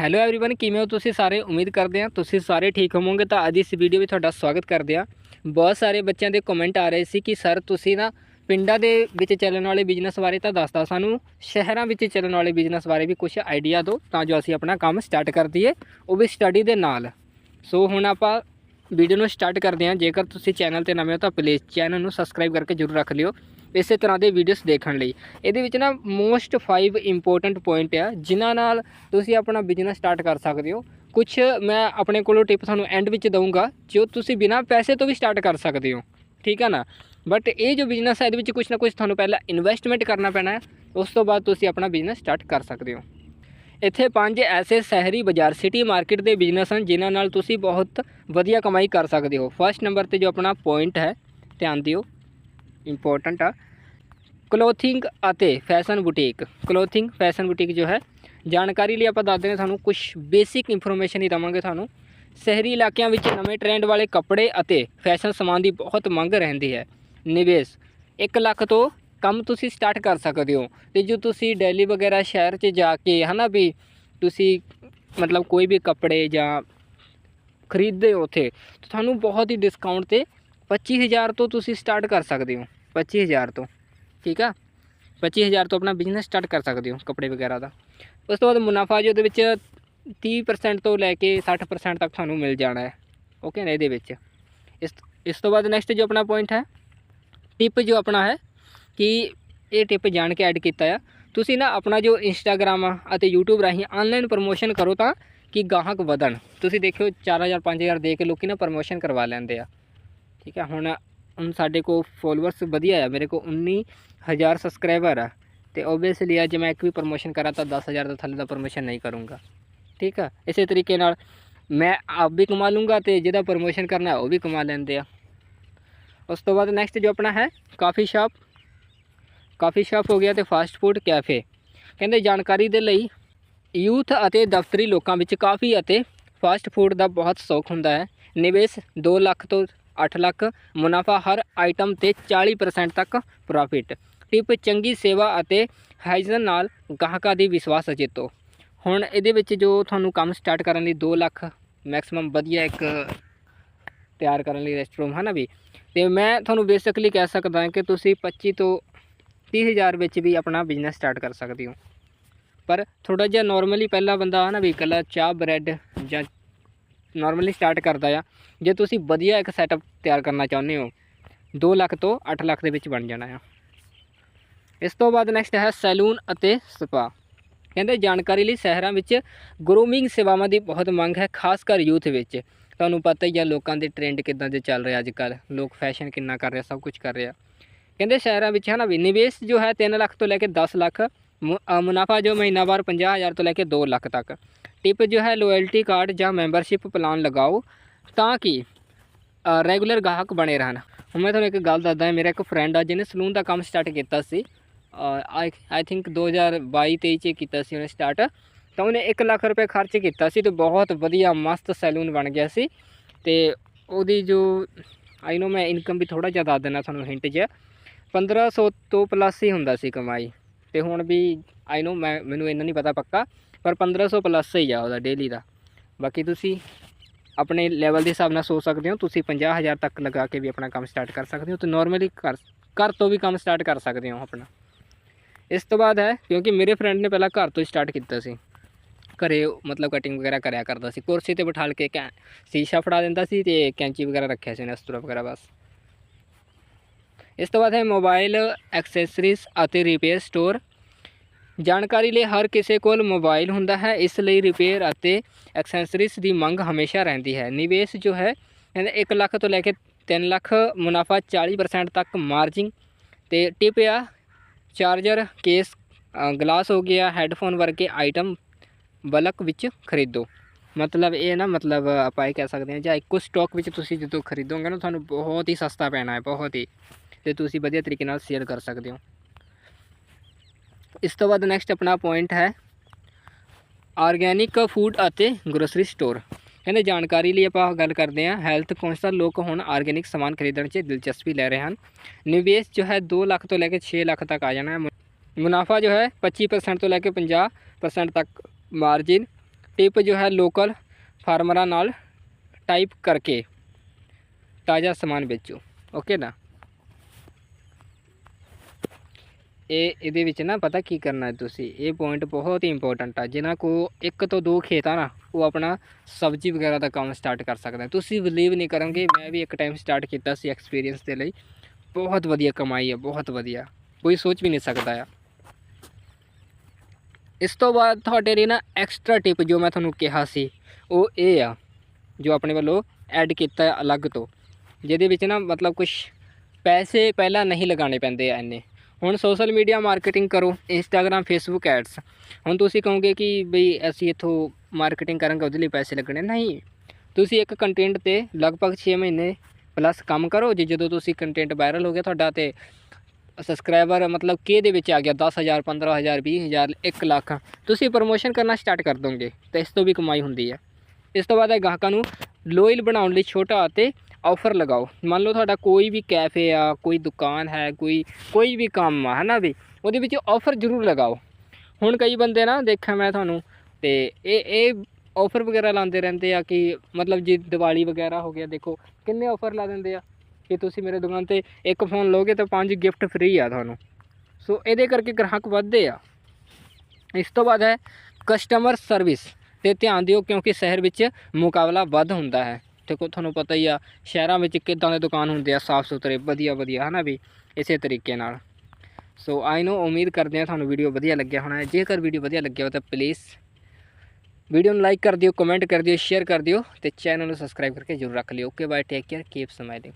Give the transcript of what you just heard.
Hello everyone ਕਿਵੇਂ ਹੋ ਤੁਸੀਂ ਸਾਰੇ ਉਮੀਦ ਕਰਦੇ ਹਾਂ ਤੁਸੀਂ ਸਾਰੇ ਠੀਕ ਹੋਵੋਗੇ ਤਾਂ ਅੱਜ ਇਸ ਵੀਡੀਓ ਵਿੱਚ ਤੁਹਾਡਾ ਸਵਾਗਤ ਕਰਦੇ ਹਾਂ ਬਹੁਤ ਸਾਰੇ ਬੱਚਿਆਂ ਦੇ ਕਮੈਂਟ ਆ ਰਹੇ ਸੀ ਕਿ ਸਰ ਤੁਸੀਂ ਨਾ ਪਿੰਡਾਂ ਦੇ ਵਿੱਚ ਚੱਲਣ ਵਾਲੇ ਬਿਜ਼ਨਸ ਬਾਰੇ ਤਾਂ ਦੱਸਦਾ ਸਾਨੂੰ ਸ਼ਹਿਰਾਂ ਵਿੱਚ ਚੱਲਣ ਵਾਲੇ ਬਿਜ਼ਨਸ ਬਾਰੇ ਵੀ ਕੁਝ ਆਈਡੀਆ ਦਿਓ ਤਾਂ ਜੋ ਅਸੀਂ ਆਪਣਾ ਕੰਮ ਸਟਾਰਟ ਕਰ ਦਈਏ ਉਹ ਵੀ ਸਟੱਡੀ ਦੇ ਨਾਲ ਸੋ ਹੁਣ ਆਪਾਂ ਵੀਡੀਓ ਨੂੰ ਸਟਾਰਟ ਕਰਦੇ ਹਾਂ ਜੇਕਰ ਤੁਸੀਂ ਚੈਨਲ ਤੇ ਨਵੇਂ ਹੋ ਤਾਂ ਪਲੀਜ਼ ਚੈਨਲ ਨੂੰ ਸਬਸਕ੍ਰਾਈਬ ਕਰਕੇ ਜ਼ਰੂਰ ਰੱਖ ਲਿਓ ਇਸੇ ਤਰ੍ਹਾਂ ਦੇ ਵੀਡੀਓਜ਼ ਦੇਖਣ ਲਈ। ਇਹਦੇ ਵਿੱਚ ਨਾ ਮੋਸਟ 5 ਇੰਪੋਰਟੈਂਟ ਪੁਆਇੰਟ ਆ, ਜਿਨ੍ਹਾਂ ਨਾਲ ਤੁਸੀਂ ਆਪਣਾ ਬਿਜ਼ਨਸ ਸਟਾਰਟ ਕਰ ਸਕਦੇ ਹੋ। ਕੁਝ ਮੈਂ ਆਪਣੇ ਕੋਲੋਂ ਟਿਪ ਤੁਹਾਨੂੰ ਐਂਡ ਵਿੱਚ ਦਊਂਗਾ, ਜੋ ਤੁਸੀਂ ਬਿਨਾਂ ਪੈਸੇ ਤੋਂ ਵੀ ਸਟਾਰਟ ਕਰ ਸਕਦੇ ਹੋ। ਠੀਕ ਹੈ ਨਾ? ਬਟ ਇਹ ਜੋ ਬਿਜ਼ਨਸ ਹੈ ਇਹਦੇ ਵਿੱਚ ਕੁਝ ਨਾ ਕੁਝ ਤੁਹਾਨੂੰ ਪਹਿਲਾਂ ਇਨਵੈਸਟਮੈਂਟ ਕਰਨਾ ਪੈਣਾ ਹੈ, ਉਸ ਤੋਂ ਬਾਅਦ ਤੁਸੀਂ ਆਪਣਾ ਬਿਜ਼ਨਸ ਸਟਾਰਟ ਕਰ ਸਕਦੇ ਹੋ। ਇੱਥੇ ਪੰਜ ਐਸੇ ਸ਼ਹਿਰੀ ਬਾਜ਼ਾਰ ਸਿਟੀ ਮਾਰਕੀਟ ਦੇ ਬਿਜ਼ਨਸ ਹਨ, ਜਿਨ੍ਹਾਂ ਨਾਲ ਤੁਸੀਂ ਬਹੁਤ ਵਧੀਆ ਕਮਾਈ ਕਰ ਸਕਦੇ ਹੋ। ਫਸਟ ਨੰਬਰ ਤੇ ਜੋ ਆਪਣਾ ਪੁਆਇੰਟ ਹੈ, ਧਿਆਨ ਦਿਓ ਇੰਪੋਰਟੈਂਟ ਆ। ਕਲੋਥਿੰਗ ਅਤੇ fashion boutique. Clothing, fashion boutique ਜੋ ਹੈ, ਜਾਣਕਾਰੀ ਲਈ ਆਪਾਂ ਦੱਸਦੇ ਹਾਂ ਤੁਹਾਨੂੰ ਕੁਝ ਬੇਸਿਕ ਇਨਫੋਰਮੇਸ਼ਨ ਹੀ ਦਵਾਂਗੇ ਤੁਹਾਨੂੰ। ਸ਼ਹਿਰੀ ਇਲਾਕਿਆਂ ਵਿੱਚ ਨਵੇਂ ਟ੍ਰੈਂਡ ਵਾਲੇ ਕੱਪੜੇ ਅਤੇ ਫੈਸ਼ਨ ਸਮਾਨ ਦੀ ਬਹੁਤ ਮੰਗ ਰਹਿੰਦੀ ਹੈ। ਨਿਵੇਸ਼ 1 ਲੱਖ ਤੋਂ ਕੰਮ ਤੁਸੀਂ ਸਟਾਰਟ ਕਰ ਸਕਦੇ ਹੋ। ਤੇ ਜੋ ਤੁਸੀਂ ਦਿੱਲੀ ਵਗੈਰਾ ਸ਼ਹਿਰ 'ਚ ਜਾ ਕੇ ਹਨਾ ਵੀ ਤੁਸੀਂ ਮਤਲਬ ਕੋਈ ਵੀ ਕੱਪੜੇ ਜਾਂ ਖਰੀਦਦੇ ਹੋ ਉੱਥੇ, ਤਾਂ ਤੁਹਾਨੂੰ ਬਹੁਤ ਹੀ ਡਿਸਕਾਊਂਟ ਤੇ 25000 ਤੋਂ ਤੁਸੀਂ ਸਟਾਰਟ ਕਰ ਸਕਦੇ ਹੋ। 25000 ਤੋਂ। ਠੀਕ ਆ? 25000 ਤੋਂ ਆਪਣਾ ਬਿਜ਼ਨਸ ਸਟਾਰਟ ਕਰ ਸਕਦੇ ਹੋ, ਕੱਪੜੇ ਵਗੈਰਾ ਦਾ। ਉਸ ਤੋਂ ਬਾਅਦ ਮੁਨਾਫਾ ਜੋ ਉਹਦੇ ਵਿੱਚ 30% ਤੋਂ ਲੈ ਕੇ 60% ਤੱਕ ਤੁਹਾਨੂੰ ਮਿਲ ਜਾਣਾ ਹੈ। ਓਕੇ ਨਾ ਇਹਦੇ ਵਿੱਚ। ਇਸ ਇਸ ਤੋਂ ਬਾਅਦ ਨੈਕਸਟ ਜੋ ਆਪਣਾ ਪੁਆਇੰਟ ਹੈ ਟਿਪ ਜੋ ਆਪਣਾ ਹੈ ਕਿ ਇਹ ਟਿਪ ਜਾਣ ਕੇ ਐਡ ਕੀਤਾ ਆ। ਤੁਸੀਂ ਨਾ ਆਪਣਾ ਜੋ ਇੰਸਟਾਗ੍ਰਾਮ ਆ ਅਤੇ YouTube ਰਾਹੀਂ ਆਨਲਾਈਨ ਪ੍ਰਮੋਸ਼ਨ ਕਰੋ ਤਾਂ ਕਿ ਗਾਹਕ ਵਧਣ। ਤੁਸੀਂ ਦੇਖਿਓ 4000 5000 ਦੇ ਕੇ ਲੋਕੀ ਨਾ ਪ੍ਰਮੋਸ਼ਨ ਕਰਵਾ ਲੈਂਦੇ ਆ। ਠੀਕ ਹੈ ਹੁਣ ਹੁਣ ਸਾਡੇ ਕੋਲ ਫੋਲੋਅਰਸ ਵਧੀਆ ਆ, ਮੇਰੇ ਕੋ 19000 ਸਬਸਕ੍ਰਾਈਬਰ ਆ। ਤੇ ਓਬਵੀਅਸਲੀ ਅੱਜ ਮੈਂ ਇੱਕ ਵੀ ਪ੍ਰਮੋਸ਼ਨ ਕਰਾਂ ਤਾਂ 10000 ਤੋਂ ਥੱਲੇ ਦਾ ਪ੍ਰਮੋਸ਼ਨ ਨਹੀਂ ਕਰੂੰਗਾ। ਠੀਕ ਆ? ਇਸੇ ਤਰੀਕੇ ਨਾਲ ਮੈਂ ਆਪ ਵੀ ਕਮਾ ਲੂੰਗਾ ਤੇ ਜਿਹਦਾ ਪ੍ਰਮੋਸ਼ਨ ਕਰਨਾ ਉਹ ਵੀ ਕਮਾ ਲੈਂਦੇ ਆ। ਉਸ ਤੋਂ ਬਾਅਦ ਨੈਕਸਟ ਜੋ ਆਪਣਾ ਹੈ ਕਾਫੀ ਸ਼ਾਪ ਕਾਫੀ ਸ਼ਾਪ ਹੋ ਗਿਆ ਤੇ ਫਾਸਟ ਫੂਡ ਕੈਫੇ ਕਹਿੰਦੇ ਜਾਣਕਾਰੀ ਦੇ ਲਈ ਯੂਥ ਅਤੇ ਦਫ਼ਤਰੀ ਲੋਕਾਂ ਵਿੱਚ ਕਾਫੀ ਅਤੇ ਫਾਸਟ ਫੂਡ ਦਾ ਬਹੁਤ ਸ਼ੌਕ ਹੁੰਦਾ ਹੈ। ਨਿਵੇਸ਼ 2 ਲੱਖ ਤੋਂ 8 ਲੱਖ, ਮੁਨਾਫਾ ਹਰ ਆਈਟਮ ਤੇ 40% ਤੱਕ ਪ੍ਰੋਫਿਟ ਟਿਪ ਚੰਗੀ ਸੇਵਾ ਅਤੇ ਹਾਈਜਨ ਨਾਲ ਗਾਹਕਾਂ ਦੀ ਵਿਸ਼ਵਾਸ ਜਿੱਤੋ। ਹੁਣ ਇਹਦੇ ਵਿੱਚ ਜੋ ਤੁਹਾਨੂੰ ਕੰਮ ਸਟਾਰਟ ਕਰਨ ਲਈ 2 ਲੱਖ ਮੈਕਸਿਮਮ ਵਧੀਆ ਇੱਕ ਤਿਆਰ ਕਰਨ ਲਈ ਰੈਸਟਰੂਮ ਹੈ ਨਾ ਵੀ? ਤੇ ਮੈਂ ਤੁਹਾਨੂੰ ਬੇਸਿਕਲੀ ਕਹਿ ਸਕਦਾ ਕਿ ਤੁਸੀਂ 25 ਤੋਂ 30000 ਵਿੱਚ ਵੀ ਆਪਣਾ ਬਿਜ਼ਨਸ ਸਟਾਰਟ ਕਰ ਸਕਦੇ ਹੋ। ਪਰ ਥੋੜਾ ਜਿਹਾ ਨਾਰਮਲੀ ਪਹਿਲਾ ਬੰਦਾ ਹੈ ਨਾ ਵੀ ਇਕੱਲਾ ਚਾਹ ਬ੍ਰੈਡ ਜਾਂ ਨਾਰਮਲੀ ਸਟਾਰਟ ਕਰਦਾ ਆ। ਜੇ ਤੁਸੀਂ ਵਧੀਆ ਇੱਕ ਸੈਟਅਪ ਤਿਆਰ ਕਰਨਾ ਚਾਹੁੰਦੇ ਹੋ 2 ਲੱਖ ਤੋਂ 8 ਲੱਖ ਦੇ ਵਿੱਚ ਬਣ ਜਾਣਾ ਆ। ਇਸ ਤੋਂ ਬਾਅਦ ਨੈਕਸਟ ਹੈ ਸੈਲੂਨ ਅਤੇ ਸਪਾ। ਕਹਿੰਦੇ ਜਾਣਕਾਰੀ ਲਈ ਸ਼ਹਿਰਾਂ ਵਿੱਚ ਗਰੂਮਿੰਗ ਸੇਵਾਵਾਂ ਦੀ ਬਹੁਤ ਮੰਗ ਹੈ, ਖਾਸ ਕਰ ਯੂਥ ਵਿੱਚ। ਤੁਹਾਨੂੰ ਪਤਾ ਹੀ ਆ ਲੋਕਾਂ ਦੇ ਟ੍ਰੈਂਡ ਕਿਦਾਂ ਦੇ ਚੱਲ ਰਿਹਾ ਅੱਜ ਕੱਲ ਲੋਕ ਫੈਸ਼ਨ ਕਿੰਨਾ ਕਰ ਰਿਹਾ, ਸਭ ਕੁਝ ਕਰ ਰਿਹਾ। ਕਹਿੰਦੇ ਸ਼ਹਿਰਾਂ ਵਿੱਚ ਹੈ ਨਾ ਵੀ ਨਿਵੇਸ਼ ਜੋ ਹੈ 3 ਲੱਖ ਤੋਂ ਲੈ ਕੇ 10 ਲੱਖ, ਮੁ- ਮੁਨਾਫਾ ਜੋ ਮਹੀਨਾਵਾਰ 50000 ਤੋਂ ਲੈ ਕੇ 2 ਲੱਖ ਤੱਕ। ਟਿਪ ਜੋ ਹੈ ਲੋਇਲਟੀ ਕਾਰਡ ਜਾਂ ਮੈਂਬਰਸ਼ਿਪ ਪਲਾਨ ਲਗਾਓ ਤਾਂ ਕਿ ਰੈਗੂਲਰ ਗਾਹਕ ਬਣੇ ਰਹਿਣ ਹੁਣ ਮੈਂ ਤੁਹਾਨੂੰ ਇੱਕ ਗੱਲ ਦੱਸਦਾ ਮੇਰਾ ਇੱਕ ਫਰੈਂਡ ਆ ਜਿਹਨੇ ਸਲੂਨ ਦਾ ਕੰਮ ਸਟਾਰਟ ਕੀਤਾ ਸੀ ਆਈ ਆਈ ਥਿੰਕ 2022 23 ਚ ਕੀਤਾ ਸੀ ਉਹਨੇ ਸਟਾਰਟ ਤਾਂ ਉਹਨੇ 1 ਲੱਖ ਰੁਪਏ ਖਰਚ ਕੀਤਾ ਸੀ ਤੇ ਬਹੁਤ ਵਧੀਆ ਮਸਤ ਸੈਲੂਨ ਬਣ ਗਿਆ ਸੀ ਤੇ ਉਹਦੀ ਜੋ ਆਈ ਨੋ ਮੈਂ ਇਨਕਮ ਵੀ ਥੋੜਾ ਜਿਹਾ ਦੱਸ ਦੇਣਾ ਤੁਹਾਨੂੰ ਹਿੰਟ ਜਿਹਾ 1500 ਤੋਂ ਪਲੱਸ ਹੀ ਹੁੰਦਾ ਸੀ ਕਮਾਈ ਤੇ ਹੁਣ ਵੀ ਆਈ ਨੋ ਮੈਂ ਮੈਨੂੰ ਇੰਨਾ ਨਹੀਂ ਪਤਾ ਪੱਕਾ ਪਰ 1500 ਪਲੱਸ ਹੀ ਆ ਉਹਦਾ ਡੇਲੀ ਦਾ। ਬਾਕੀ ਤੁਸੀਂ ਆਪਣੇ ਲੈਵਲ ਦੇ ਹਿਸਾਬ ਨਾਲ ਸੋਚ ਸਕਦੇ ਹੋ, ਤੁਸੀਂ 50000 ਤੱਕ ਲਗਾ ਕੇ ਵੀ ਆਪਣਾ ਕੰਮ ਸਟਾਰਟ ਕਰ ਸਕਦੇ ਹੋ ਤੇ ਨਾਰਮਲੀ ਘਰ ਘਰ ਤੋਂ ਵੀ ਕੰਮ ਸਟਾਰਟ ਕਰ ਸਕਦੇ ਹੋ ਆਪਣਾ। ਇਸ ਤੋਂ ਬਾਅਦ ਹੈ, ਕਿਉਂਕਿ ਮੇਰੇ ਫਰੈਂਡ ਨੇ ਪਹਿਲਾਂ ਘਰ ਤੋਂ ਸਟਾਰਟ ਕੀਤਾ ਸੀ। ਘਰੇ ਮਤਲਬ ਕਟਿੰਗ ਵਗੈਰਾ ਕਰਿਆ ਕਰਦਾ ਸੀ, ਕੁਰਸੀ ਤੇ ਬਿਠਾਲ ਕੇ ਕੈਂ, ਸ਼ੀਸ਼ਾ ਫੜਾ ਦਿੰਦਾ ਸੀ ਤੇ ਕੈਂਚੀ ਵਗੈਰਾ ਰੱਖਿਆ ਸੀ ਉਹਨੇ ਵਗੈਰਾ ਬਸ। ਇਸ ਤੋਂ ਬਾਅਦ ਹੈ ਮੋਬਾਈਲ ਐਕਸੈਸਰੀਜ਼ ਅਤੇ ਰਿਪੇਅਰ ਸਟੋਰ ਜਾਣਕਾਰੀ ਲਈ ਹਰ ਕਿਸੇ ਕੋਲ ਮੋਬਾਈਲ ਹੁੰਦਾ ਹੈ, ਇਸ ਲਈ ਰਿਪੇਅਰ ਅਤੇ ਐਕਸੈਸਰੀਜ਼ ਦੀ ਮੰਗ ਹਮੇਸ਼ਾ ਰਹਿੰਦੀ ਹੈ। ਨਿਵੇਸ਼ ਜੋ ਹੈ ਕਹਿੰਦੇ 1 ਲੱਖ ਤੋਂ ਲੈ ਕੇ 3 ਲੱਖ ਮੁਨਾਫਾ 40% ਤੱਕ ਮਾਰਜਿੰਗ ਤੇ ਟਿਪ ਆ। ਚਾਰਜਰ ਕੇਸ ਗਲਾਸ ਹੋ ਗਿਆ ਹੈੱਡਫੋਨ ਵਰਗੇ ਆਈਟਮ ਬਲਕ ਵਿੱਚ ਖਰੀਦੋ। ਮਤਲਬ ਇਹ ਨਾ, ਮਤਲਬ ਆਪਾਂ ਇਹ ਕਹਿ ਸਕਦੇ ਹਾਂ, ਜਾਂ ਇੱਕੋ ਸਟਾਕ ਵਿੱਚ ਤੁਸੀਂ ਜਦੋਂ ਖਰੀਦੋਗੇ ਨਾ, ਤੁਹਾਨੂੰ ਬਹੁਤ ਹੀ ਸਸਤਾ ਪੈਣਾ ਹੈ, ਬਹੁਤ ਹੀ। ਤੇ ਤੁਸੀਂ ਵਧੀਆ ਤਰੀਕੇ ਨਾਲ ਸੇਲ ਕਰ ਸਕਦੇ ਹੋ। ਇਸ ਤੋਂ ਬਾਅਦ ਨੈਕਸਟ ਆਪਣਾ ਪੁਆਇੰਟ ਹੈ ਆਰਗੈਨਿਕ ਫੂਡ ਅਤੇ ਗਰੋਸਰੀ ਸਟੋਰ ਕਹਿੰਦੇ ਜਾਣਕਾਰੀ ਲਈ ਆਪਾਂ ਗੱਲ ਕਰਦੇ ਹਾਂ। ਹੈਲਥ ਕੌਂਸਲ ਲੋਕ ਹੁਣ ਆਰਗੈਨਿਕ ਸਮਾਨ ਖਰੀਦਣ 'ਚ ਦਿਲਚਸਪੀ ਲੈ ਰਹੇ ਹਨ। ਨਿਵੇਸ਼ ਜੋ ਹੈ 2 ਲੱਖ ਤੋਂ ਲੈ ਕੇ 6 ਲੱਖ ਤੱਕ ਆ ਜਾਣਾ ਹੈ। ਮੁ- ਮੁਨਾਫਾ ਜੋ ਹੈ 25% ਤੋਂ ਲੈ ਕੇ 50% ਤੱਕ ਮਾਰਜਿਨ ਟਿਪ ਜੋ ਹੈ ਲੋਕਲ ਫਾਰਮਰਾਂ ਨਾਲ ਟਾਈਪ ਕਰਕੇ ਤਾਜ਼ਾ ਸਮਾਨ ਵੇਚੋ। ਓਕੇ ਨਾ? ਇਹ, ਇਹਦੇ ਵਿੱਚ ਨਾ ਪਤਾ ਕੀ ਕਰਨਾ ਹੈ ਤੁਸੀਂ? ਇਹ ਪੁਆਇੰਟ ਬਹੁਤ ਹੀ ਇੰਪੋਰਟੈਂਟ ਆ। ਜਿਨ੍ਹਾਂ ਕੋ ਇੱਕ ਤੋਂ ਦੋ ਖੇਤ ਆ ਨਾ, ਉਹ ਆਪਣਾ ਸਬਜ਼ੀ ਵਗੈਰਾ ਦਾ ਕੰਮ ਸਟਾਰਟ ਕਰ ਸਕਦਾ ਤੁਸੀਂ ਬਿਲੀਵ ਨਹੀਂ ਕਰੋਗੇ, ਮੈਂ ਵੀ ਇੱਕ ਟਾਈਮ ਸਟਾਰਟ ਕੀਤਾ ਸੀ ਐਕਸਪੀਰੀਅੰਸ ਦੇ ਲਈ। ਬਹੁਤ ਵਧੀਆ ਕਮਾਈ ਹੈ ਬਹੁਤ ਵਧੀਆ। ਕੋਈ ਸੋਚ ਵੀ ਨਹੀਂ ਸਕਦਾ ਆ। ਇਸ ਤੋਂ ਬਾਅਦ ਤੁਹਾਡੇ ਲਈ ਨਾ ਐਕਸਟਰਾ ਟਿਪ ਜੋ ਮੈਂ ਤੁਹਾਨੂੰ ਕਿਹਾ ਸੀ, ਉਹ ਇਹ ਆ, ਜੋ ਆਪਣੇ ਵੱਲੋਂ ਐਡ ਕੀਤਾ ਅਲੱਗ ਤੋਂ। ਜਿਹਦੇ ਵਿੱਚ ਨਾ ਮਤਲਬ ਕੁਝ ਪੈਸੇ ਪਹਿਲਾਂ ਨਹੀਂ ਲਗਾਉਣੇ ਪੈਂਦੇ ਆ ਇੰਨੇ। ਹੁਣ ਸੋਸ਼ਲ ਮੀਡੀਆ ਮਾਰਕੀਟਿੰਗ ਕਰੋ ਇੰਸਟਾਗ੍ਰam ਫੇਸਬੁੱਕ ਐਡਸ ਹੁਣ ਤੁਸੀਂ ਕਹੋਗੇ ਕਿ ਬਈ ਅਸੀਂ ਇੱਥੋਂ ਮਾਰਕੀਟਿੰਗ ਕਰਾਂਗੇ, ਉਹਦੇ ਲਈ ਪੈਸੇ ਲੱਗਣੇ। ਨਹੀਂ, ਤੁਸੀਂ ਇੱਕ ਕੰਟੈਂਟ ਤੇ ਲਗਭਗ 6 ਮਹੀਨੇ ਪਲੱਸ ਕੰਮ ਕਰੋ। ਜੇ ਜਦੋਂ ਤੁਸੀਂ ਕੰਟੈਂਟ ਵਾਇਰਲ ਹੋ ਗਿਆ ਤੁਹਾਡਾ ਤੇ ਸਬਸਕ੍ਰਾਈਬਰ ਮਤਲਬ ਕਿ ਦੇ ਵਿੱਚ ਆ ਗਿਆ? 10000 15000 20000 1 ਲੱਖ। ਤੁਸੀਂ ਪ੍ਰੋਮੋਸ਼ਨ ਕਰਨਾ ਸਟਾਰਟ ਕਰ ਦੋਗੇ ਤਾਂ ਇਸ ਤੋਂ ਵੀ ਕਮਾਈ ਹੁੰਦੀ ਹੈ ਇਸ ਤੋਂ ਬਾਅਦ ਹੈ ਗਾਹਕਾਂ ਨੂੰ ਲੋਇਲ ਬਣਾਉਣ ਲਈ ਛੋਟਾ ਅਤੇ ਆਫਰ ਲਗਾਓ। ਮੰਨ ਲਓ ਤੁਹਾਡਾ ਕੋਈ ਵੀ ਕੈਫੇ ਆ, ਕੋਈ ਦੁਕਾਨ ਹੈ, ਕੋਈ ਕੋਈ ਵੀ ਕੰਮ ਆ ਹੈ ਨਾ ਵੀ, ਉਹਦੇ ਵਿੱਚ ਆਫਰ ਜ਼ਰੂਰ ਲਗਾਓ। ਹੁਣ ਕਈ ਬੰਦੇ ਨਾ ਦੇਖਿਆ ਮੈਂ ਤੁਹਾਨੂੰ, ਤੇ ਇਹ ਇਹ ਆਫਰ ਵਗੈਰਾ ਲਾਉਂਦੇ ਰਹਿੰਦੇ ਆ ਕਿ ਮਤਲਬ ਜੇ ਦੀਵਾਲੀ ਵਗੈਰਾ ਹੋ ਗਿਆ, ਦੇਖੋ ਕਿੰਨੇ ਆਫਰ ਲਾ ਦਿੰਦੇ ਆ ਕਿ ਤੁਸੀਂ ਮੇਰੇ ਦੁਕਾਨ ਤੇ ਇੱਕ ਫੋਨ ਲਓਗੇ ਤਾਂ ਪੰਜ ਗਿਫਟ ਫ੍ਰੀ ਆ ਤੁਹਾਨੂੰ। ਸੋ ਇਹਦੇ ਕਰਕੇ ਗ੍ਰਾਹਕ ਵੱਧਦੇ ਆ। ਇਸ ਤੋਂ ਬਾਅਦ ਹੈ ਕਸਟਮਰ ਸਰਵਿਸ ਤੇ ਧਿਆਨ ਦਿਓ ਕਿਉਂਕਿ ਸ਼ਹਿਰ ਵਿੱਚ ਮੁਕਾਬਲਾ ਵੱਧ ਹੁੰਦਾ ਹੈ। ਦੇਖੋ ਤੁਹਾਨੂੰ ਪਤਾ ਹੀ ਆ, ਸ਼ਹਿਰਾਂ ਵਿੱਚ ਕਿੱਦਾਂ ਦੇ ਦੁਕਾਨ ਹੁੰਦੇ ਆ, ਸਾਫ਼ ਸੁਥਰੇ, ਵਧੀਆ ਵਧੀਆ, ਹਨਾ ਵੀ, ਇਸੇ ਤਰੀਕੇ ਨਾਲ। ਸੋ ਆਈ ਨੋ ਉਮੀਦ ਕਰਦੇ ਆ ਤੁਹਾਨੂੰ ਵੀਡੀਓ ਵਧੀਆ ਲੱਗਿਆ ਹੋਣਾ ਜੇਕਰ ਵੀਡੀਓ ਵਧੀਆ ਲੱਗਿਆ ਹੋ ਤਾਂ ਪਲੀਜ਼ ਵੀਡੀਓ ਨੂੰ ਲਾਈਕ ਕਰ ਦਿਓ ਕਮੈਂਟ ਕਰ ਦਿਓ ਸ਼ੇਅਰ ਕਰ ਦਿਓ ਤੇ ਚੈਨਲ ਨੂੰ ਸਬਸਕ੍ਰਾਈਬ ਕਰਕੇ ਜ਼ਰੂਰ ਰੱਖ ਲਿਓ। Okay bye take care keep smiling